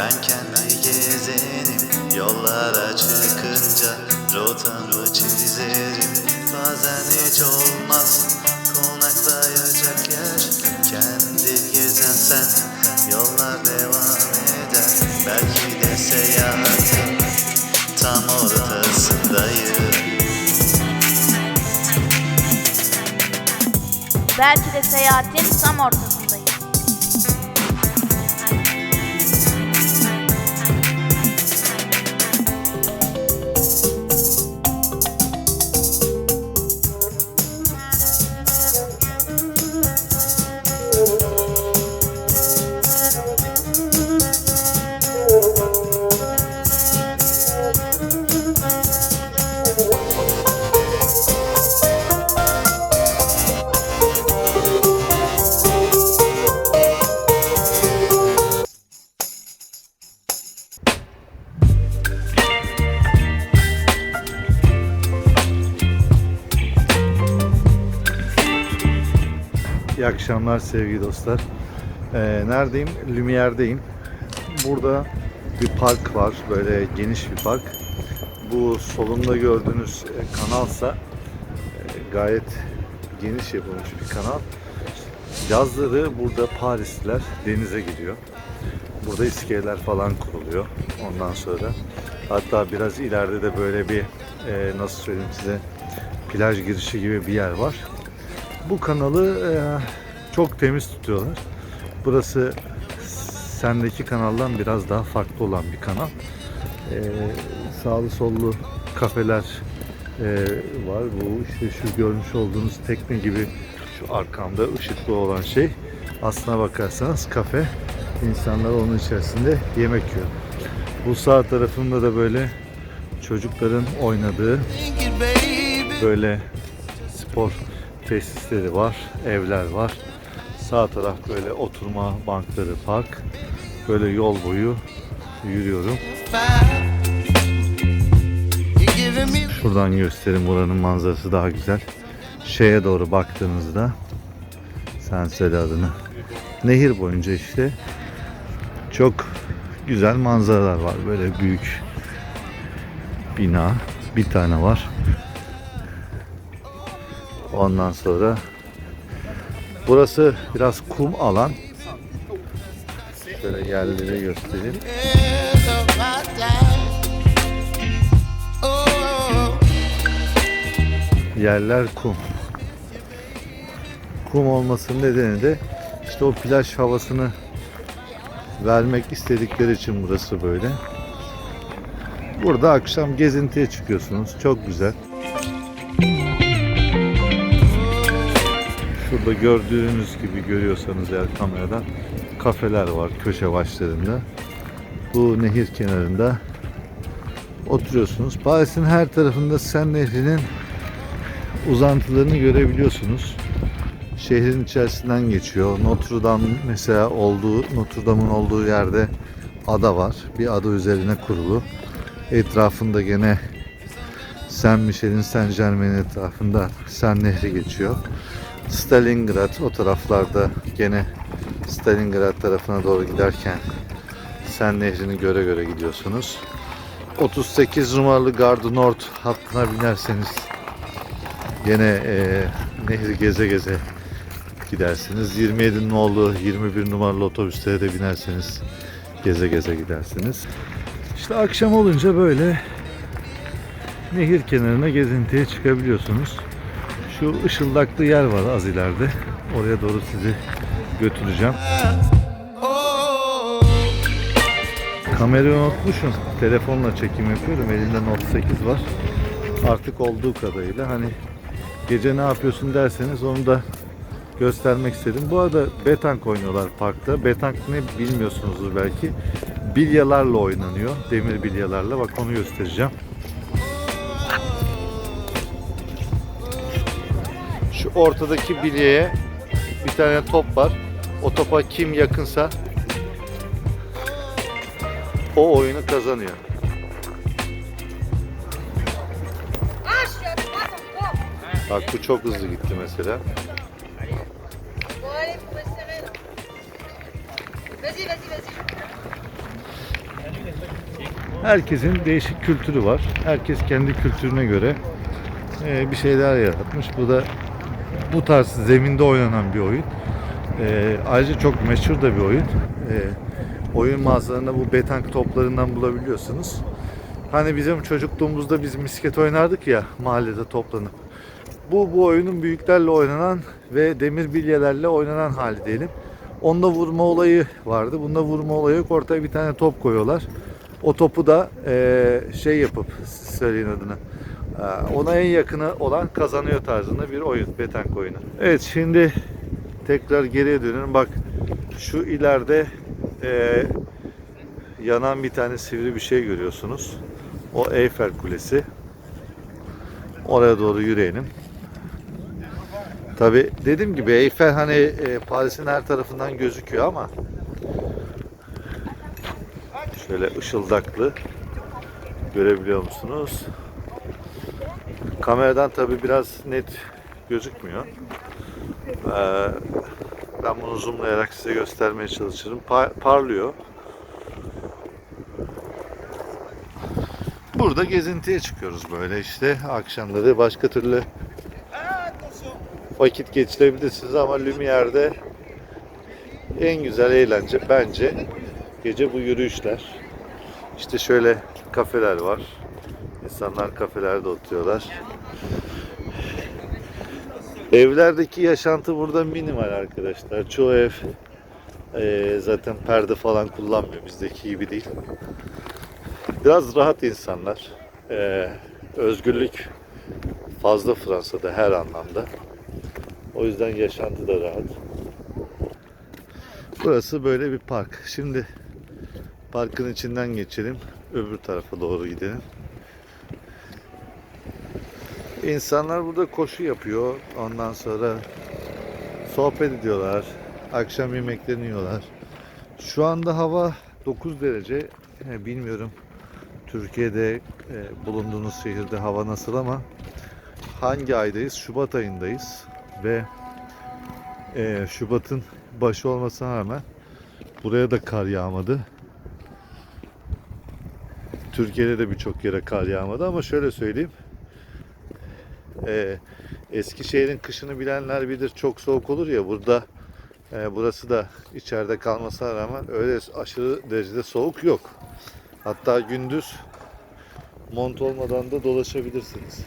Ben kendi gezenim Yollara çıkınca Rotamı çizerim. Bazen hiç olmaz Konaklayacak yer. Kendi gezen sen Yollar devam eder. Belki de seyahatin Tam ortasındayım. Belki de seyahatin tam ortasındayım. İyi akşamlar sevgili dostlar. Ee, neredeyim? Lumiere'deyim. Burada bir park var. Böyle geniş bir park. Bu solumda gördüğünüz e, kanalsa e, gayet geniş yapılmış bir kanal. Yazları burada Parisliler denize gidiyor. Burada iskeleler falan kuruluyor. Ondan sonra hatta biraz ileride de böyle bir e, nasıl söyleyeyim size plaj girişi gibi bir yer var. Bu kanalı e, çok temiz tutuyorlar. Burası sendeki kanaldan biraz daha farklı olan bir kanal. E, sağlı sollu kafeler e, var. Bu işte şu görmüş olduğunuz tekne gibi şu arkamda ışıklı olan şey. Aslına bakarsanız kafe. İnsanlar onun içerisinde yemek yiyor. Bu sağ tarafında da böyle çocukların oynadığı böyle spor tesisleri var, evler var. Sağ taraf böyle oturma bankları, park. Böyle yol boyu yürüyorum. Şuradan göstereyim buranın manzarası daha güzel. Şeye doğru baktığınızda sen adını. Nehir boyunca işte çok güzel manzaralar var. Böyle büyük bina bir tane var. Ondan sonra burası biraz kum alan. Şöyle yerleri göstereyim. Yerler kum. Kum olmasının nedeni de işte o plaj havasını vermek istedikleri için burası böyle. Burada akşam gezintiye çıkıyorsunuz. Çok güzel. Şurada gördüğünüz gibi görüyorsanız eğer kameradan kafeler var köşe başlarında. Bu nehir kenarında oturuyorsunuz. Paris'in her tarafında Sen Nehri'nin uzantılarını görebiliyorsunuz. Şehrin içerisinden geçiyor. Notre Dame mesela olduğu Notre Dame'ın olduğu yerde ada var. Bir ada üzerine kurulu. Etrafında gene Saint Michel'in Saint Germain etrafında Sen Nehri geçiyor. Stalingrad o taraflarda gene Stalingrad tarafına doğru giderken Sen Nehri'ni göre göre gidiyorsunuz. 38 numaralı Gardu Nord hattına binerseniz gene e, nehri geze geze gidersiniz. 27 nolu 21 numaralı otobüslere de binerseniz geze geze gidersiniz. İşte akşam olunca böyle nehir kenarına gezintiye çıkabiliyorsunuz. Şu ışıldaklı yer var az ileride. Oraya doğru sizi götüreceğim. Kamerayı unutmuşum. Telefonla çekim yapıyorum. Elimde Note 8 var. Artık olduğu kadarıyla hani gece ne yapıyorsun derseniz onu da göstermek istedim. Bu arada betank oynuyorlar parkta. Betank ne bilmiyorsunuzdur belki. Bilyalarla oynanıyor. Demir bilyalarla. Bak onu göstereceğim. Ortadaki bilyeye bir tane top var. O topa kim yakınsa o oyunu kazanıyor. Bak bu çok hızlı gitti mesela. Herkesin değişik kültürü var. Herkes kendi kültürüne göre e, bir şeyler yaratmış. Bu da bu tarz zeminde oynanan bir oyun. E, ayrıca çok meşhur da bir oyun. E, oyun mağazalarında bu betank toplarından bulabiliyorsunuz. Hani bizim çocukluğumuzda biz misket oynardık ya mahallede toplanıp. Bu bu oyunun büyüklerle oynanan ve demir bilyelerle oynanan hali diyelim. Onda vurma olayı vardı. Bunda vurma olayı yok. Ortaya bir tane top koyuyorlar. O topu da eee, şey yapıp söyleyin adını. Eee, ona en yakını olan kazanıyor tarzında bir oyun. Betank oyunu. Evet şimdi tekrar geriye dönüyorum. Bak şu ileride eee, yanan bir tane sivri bir şey görüyorsunuz. O Eyfel Kulesi. Oraya doğru yürüyelim. Tabi dediğim gibi Eyfel hani e, Paris'in her tarafından gözüküyor ama şöyle ışıldaklı görebiliyor musunuz? Kameradan tabi biraz net gözükmüyor. Ee, ben bunu zoomlayarak size göstermeye çalışırım. Pa- parlıyor. Burada gezintiye çıkıyoruz böyle işte akşamları başka türlü vakit geçirebilirsiniz ama Lumiere'de en güzel eğlence bence gece bu yürüyüşler. İşte şöyle kafeler var. İnsanlar kafelerde oturuyorlar. Evlerdeki yaşantı burada minimal arkadaşlar. Çoğu ev eee, zaten perde falan kullanmıyor. Bizdeki gibi değil. Biraz rahat insanlar. Eee, özgürlük fazla Fransa'da her anlamda. O yüzden yaşantı da rahat. Burası böyle bir park. Şimdi parkın içinden geçelim. Öbür tarafa doğru gidelim. İnsanlar burada koşu yapıyor. Ondan sonra sohbet ediyorlar. Akşam yemeklerini yiyorlar. Şu anda hava 9 derece. Bilmiyorum Türkiye'de e, bulunduğunuz şehirde hava nasıl ama hangi aydayız? Şubat ayındayız ve e, Şubat'ın başı olmasına rağmen buraya da kar yağmadı. Türkiye'de de birçok yere kar yağmadı ama şöyle söyleyeyim. E, Eskişehir'in kışını bilenler bilir çok soğuk olur ya burada e, burası da içeride kalmasına rağmen öyle aşırı derecede soğuk yok. Hatta gündüz mont olmadan da dolaşabilirsiniz.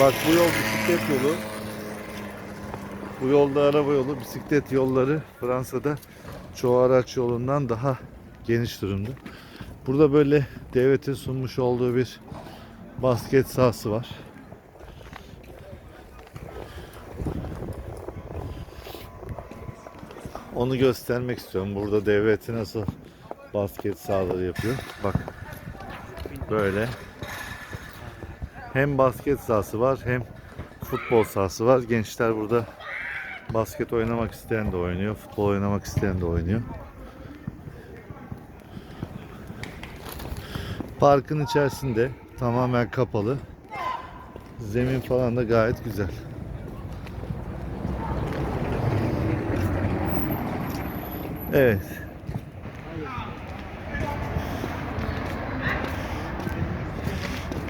Bak bu yol bisiklet yolu. Bu yolda araba yolu, bisiklet yolları Fransa'da çoğu araç yolundan daha geniş durumda. Burada böyle devletin sunmuş olduğu bir basket sahası var. Onu göstermek istiyorum. Burada devleti nasıl basket sahaları yapıyor. Bak. Böyle. Hem basket sahası var hem futbol sahası var. Gençler burada basket oynamak isteyen de oynuyor. Futbol oynamak isteyen de oynuyor. Parkın içerisinde tamamen kapalı. Zemin falan da gayet güzel. Evet.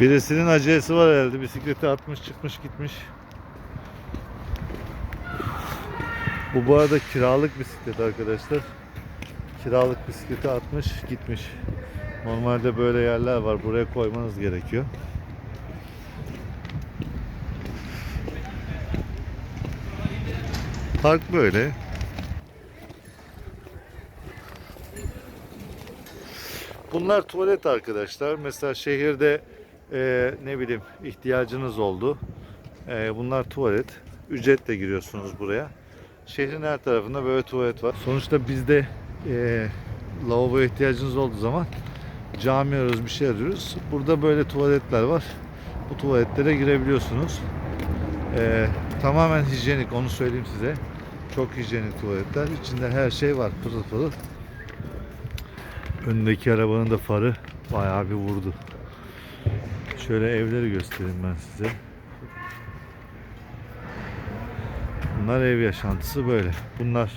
Birisinin acelesi var herhalde. Bisikleti atmış çıkmış gitmiş. Bu bu arada kiralık bisiklet arkadaşlar. Kiralık bisikleti atmış gitmiş. Normalde böyle yerler var. Buraya koymanız gerekiyor. Park böyle. Bunlar tuvalet arkadaşlar. Mesela şehirde e, ne bileyim ihtiyacınız oldu. E, bunlar tuvalet. Ücretle giriyorsunuz buraya. Şehrin her tarafında böyle tuvalet var. Sonuçta bizde e, lavaboya ihtiyacınız olduğu zaman cami arıyoruz, bir şey arıyoruz. Burada böyle tuvaletler var. Bu tuvaletlere girebiliyorsunuz. E, tamamen hijyenik onu söyleyeyim size. Çok hijyenik tuvaletler. İçinde her şey var pırıl pırıl. Öndeki arabanın da farı bayağı bir vurdu. Şöyle evleri göstereyim ben size. Akşamlar ev yaşantısı böyle. Bunlar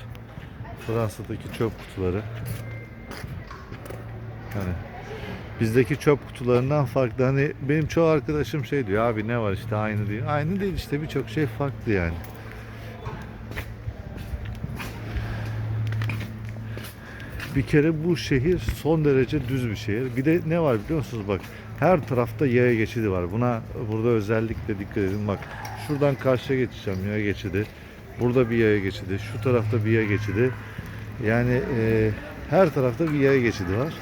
Fransa'daki çöp kutuları. Yani bizdeki çöp kutularından farklı. Hani benim çoğu arkadaşım şey diyor abi ne var işte aynı değil. Aynı değil işte birçok şey farklı yani. Bir kere bu şehir son derece düz bir şehir. Bir de ne var biliyor musunuz bak her tarafta yaya geçidi var. Buna burada özellikle dikkat edin bak. Şuradan karşıya geçeceğim yaya geçidi. Burada bir yaya geçidi. Şu tarafta bir yaya geçidi. Yani e, her tarafta bir yaya geçidi var.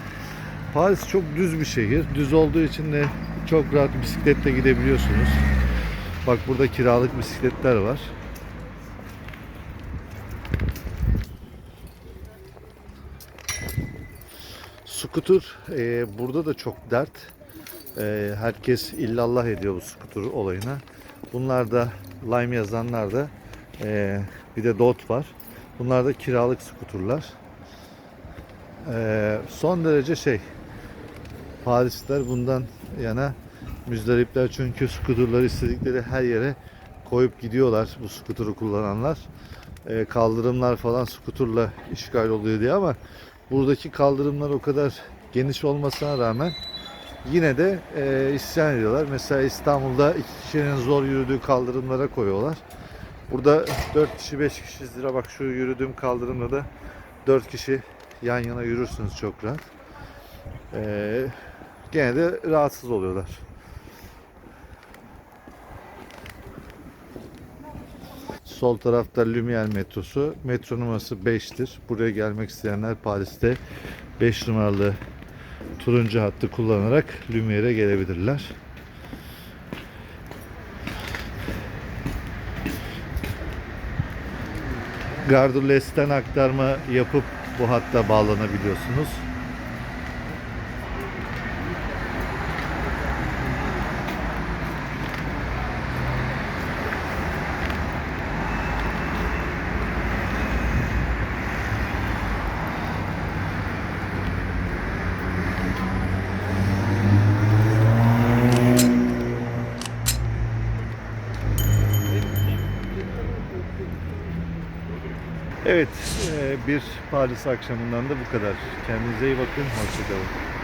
Paris çok düz bir şehir. Düz olduğu için de çok rahat bisikletle gidebiliyorsunuz. Bak burada kiralık bisikletler var. Skuter e, burada da çok dert. E, herkes illallah ediyor bu skuter olayına. Bunlar da Lime yazanlar da e, bir de Dot var. Bunlar da kiralık skuterlar. E, son derece şey Parisliler bundan yana müzdaripler çünkü skuterları istedikleri her yere koyup gidiyorlar bu skuturu kullananlar. E, kaldırımlar falan skuterla işgal oluyor diye ama buradaki kaldırımlar o kadar geniş olmasına rağmen yine de e, isyan ediyorlar. Mesela İstanbul'da iki kişinin zor yürüdüğü kaldırımlara koyuyorlar. Burada 4 kişi 5 kişi lira bak şu yürüdüğüm kaldırımda da 4 kişi yan yana yürürsünüz çok rahat. E, gene de rahatsız oluyorlar. Sol tarafta Lumière metrosu. Metro numarası 5'tir. Buraya gelmek isteyenler Paris'te 5 numaralı turuncu hattı kullanarak Lumiere'e gelebilirler. Gardules'ten aktarma yapıp bu hatta bağlanabiliyorsunuz. Evet, e, bir Paris akşamından da bu kadar. Kendinize iyi bakın, hoşçakalın.